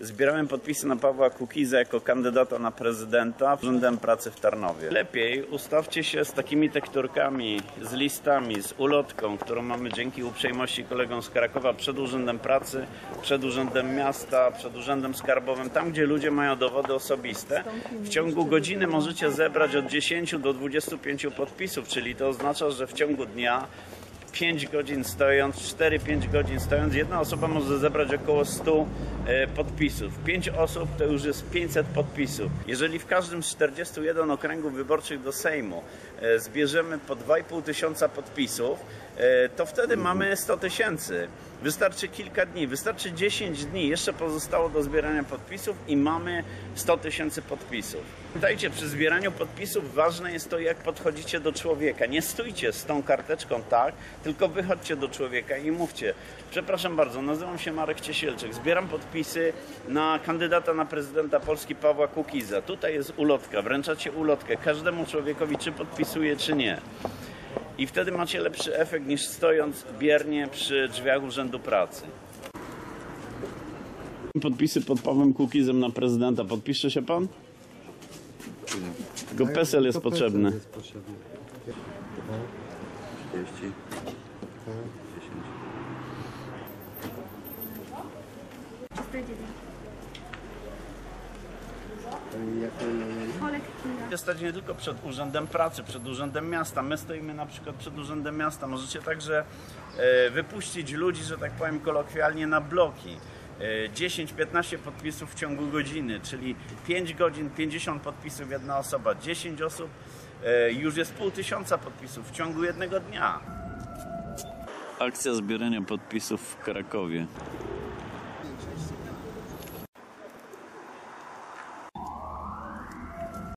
Zbierałem podpisy na Pawła Kukiza jako kandydata na prezydenta Urzędem Pracy w Tarnowie. Lepiej ustawcie się z takimi tekturkami, z listami, z ulotką, którą mamy dzięki uprzejmości kolegom z Krakowa przed Urzędem Pracy, przed Urzędem Miasta, przed Urzędem Skarbowym, tam gdzie ludzie mają dowody osobiste. W ciągu godziny możecie zebrać od 10 do 25 podpisów, czyli to oznacza, że w ciągu dnia 5 godzin stojąc, 4-5 godzin stojąc, jedna osoba może zebrać około 100 e, podpisów. 5 osób to już jest 500 podpisów. Jeżeli w każdym z 41 okręgów wyborczych do Sejmu e, zbierzemy po 2,5 tysiąca podpisów, e, to wtedy mamy 100 tysięcy. Wystarczy kilka dni, wystarczy 10 dni, jeszcze pozostało do zbierania podpisów i mamy 100 tysięcy podpisów. Pamiętajcie, przy zbieraniu podpisów ważne jest to, jak podchodzicie do człowieka. Nie stójcie z tą karteczką tak, tylko wychodźcie do człowieka i mówcie. Przepraszam bardzo, nazywam się Marek Ciesielczyk, zbieram podpisy na kandydata na prezydenta Polski Pawła Kukiza. Tutaj jest ulotka, wręczacie ulotkę każdemu człowiekowi, czy podpisuje, czy nie. I wtedy macie lepszy efekt niż stojąc biernie przy drzwiach Urzędu Pracy. Podpisy pod Pawłem Kukizem na prezydenta. Podpisze się pan? Tylko PESEL jest To potrzebny. jest potrzebny. 30. 10. Pani jak na imię? Stać nie tylko przed Urzędem Pracy, przed Urzędem Miasta. My stoimy na przykład przed Urzędem Miasta. Możecie także e, wypuścić ludzi, że tak powiem kolokwialnie, na bloki. E, 10-15 podpisów w ciągu godziny, czyli 5 godzin, 50 podpisów jedna osoba. 10 osób e, już jest pół tysiąca podpisów w ciągu jednego dnia. Akcja zbierania podpisów w Krakowie.